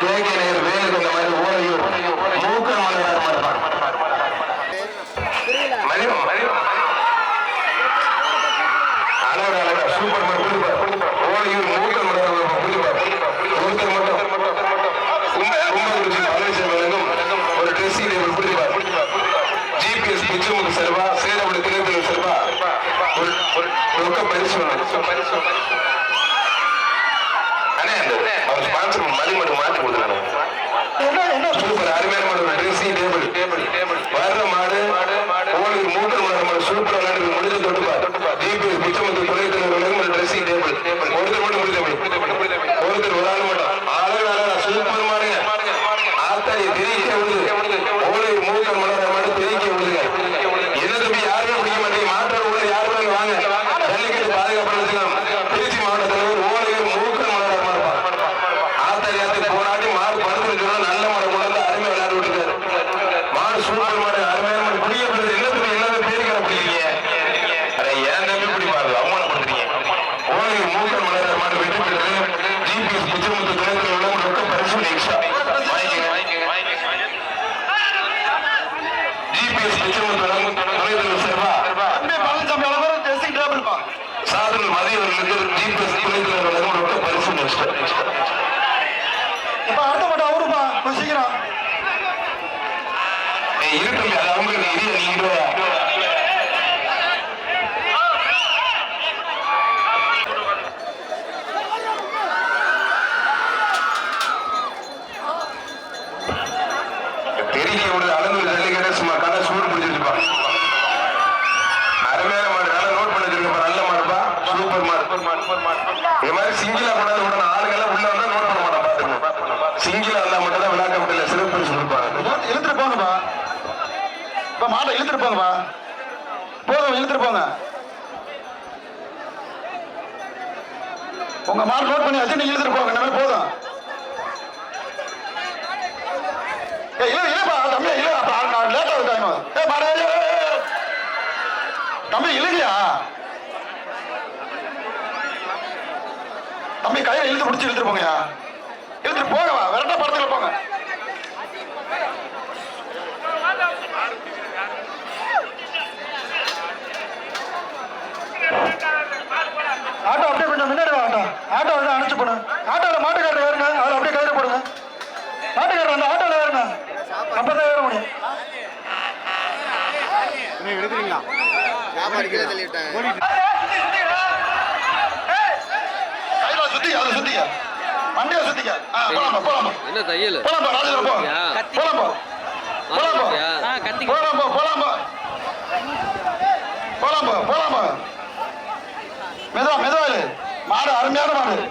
K வேலுக்கு இந்த மாதிரி ஓரையூர் மூக்கன் மலரார் மாடுப்பா மதியம் மதியம் சூப்பர் மாடு புரியுப்பா மூக்கன் மட்டும் ஒரு ட்ரெஸ்ஸிங் டேபிள் புரியுப்பா ஜிபிஎஸ் பிச்சுமுக செல்வா சேலப்படி திருப்பதி செல்வா ஒரு ரொக்க பரிசு பரிசு அண்ணே அவர் ஸ்பான்சர் மதிமடு மாற்றி கொடுத்துருக்காங்க சூப்பர் அருமையான மாடு ட்ரெஸ்ஸிங் டேபிள் டேபிள் டேபிள் வர்ற மாடு ஓடி மூட்டை மாடு மாடு சூப்பர் விளையாண்டு முடிஞ்ச தொட்டுப்பா ஜிபிஎஸ் பிச்சமுத்து துணை தலைவர் ஒரு ட்ரெஸ்ஸிங் டேபிள் ஒருத்தர் மட்டும் முடிஞ்ச ஒருத்தர் ஒரு ஆள் மட்டும் அழகு அழகா சூப்பர் மாடுங்க ஆத்தாடி தெரிவிக்க விடுது ஓடி மூட்டை மலர மாடு தெரிவிக்க விடுங்க என்ன தம்பி யாருமே பிடிக்க மாட்டீங்க மாற்றம் உள்ள யாருமே இங்க வாங்க ஜல்லிக்கட்டு பாதுகாப்பு திருச்சி மாவட்ட தலைவர் ஓலையூர் மூக்கன் மலர மாடுப்பா ஆத்தாடி ஆத்தி போராட்டி மாடு படுத்து சொன்னா நல்ல மாடு கொண்டாந்து அருமை விளையாடி விட்டுருக்காரு மாடு சூப்பர் மாடு அருமையான மாடு பிடிக்கப்படுது என்ன தம்பி எல்லாமே பேருக்கிற பிடிக்கிறீங்க அட ஏன் தம்பி பிடிப்பாரு அவமானப்படுத்துறீங்க ஓலையூர் மூக்கன் மலர மாடு வெற்றி பெற்றது ஜிபிஎஸ் பிச்சமுத்து துணைத்துல உள்ள ரொக்க பரிசு எக்ஸ்ட்ரா மதியவர்களுக்கு ஜிபிஎஸ் துணைத்துல உள்ள ரொக்க பரிசு எக்ஸ்ட்ரா ஏய், இது மாதிரி சிங்கிளா கொண்டாந்து விடணும். ஆளுங்கெல்லாம் உள்ள வந்தா நோட் பண்ண பாத்துக்கணும் சிங்கிளா வந்தா மட்டும் தான் விழாக்க முடியல சிறப்பு பரிசு கொடுப்பாங்க. இழுத்துட்டு போங்கப்பா. இப்ப மாட்டை இழுத்துட்டு போங்கப்பா. போதும் இழுத்துட்டு போங்க. உங்க மாடு நோட் பண்ணி வச்சு நீங்க இழுத்துட்டு போங்க. நம்ம போதும். இல்ல இல்லப்பா தம்பி இல்ல லேட் ஆகுது டைம் ஏய் மாடு. தம்பி இல்லையா தம்பி கையில இழுத்து பிடிச்சி இழுத்துட்டு போங்கயா இழுத்துட்டு போங்கப்பா விரட்ட படத்துல போங்க. ஆட்டோ அப்படியே கொஞ்சம் முன்னாடி வா ஆட்டோ. ஆட்டோ வந்து அனுப்பிச்சு போடுங்க ஆட்டோவில் மாட்டுக்காரர் ஏறுங்க அதில் அப்படியே கயிறு போடுங்க. மாட்டுக்காரர் அந்த ஆட்டோவில் ஏறுங்க. அப்போ தான் ஏற முடியும். சாப்பாடு அதை சுத்திக்க. வண்டியை சுத்திக்க. ஆ போலாம்பா போலாம்பா என்ன தையல்? போலாம்பா ராஜில போ. ஆ கத்தி போலாம்பா போலாம்பா போலாம்பா போலாம்பா மெதுவா மெதுவா. மாடு அருமையான மாடு.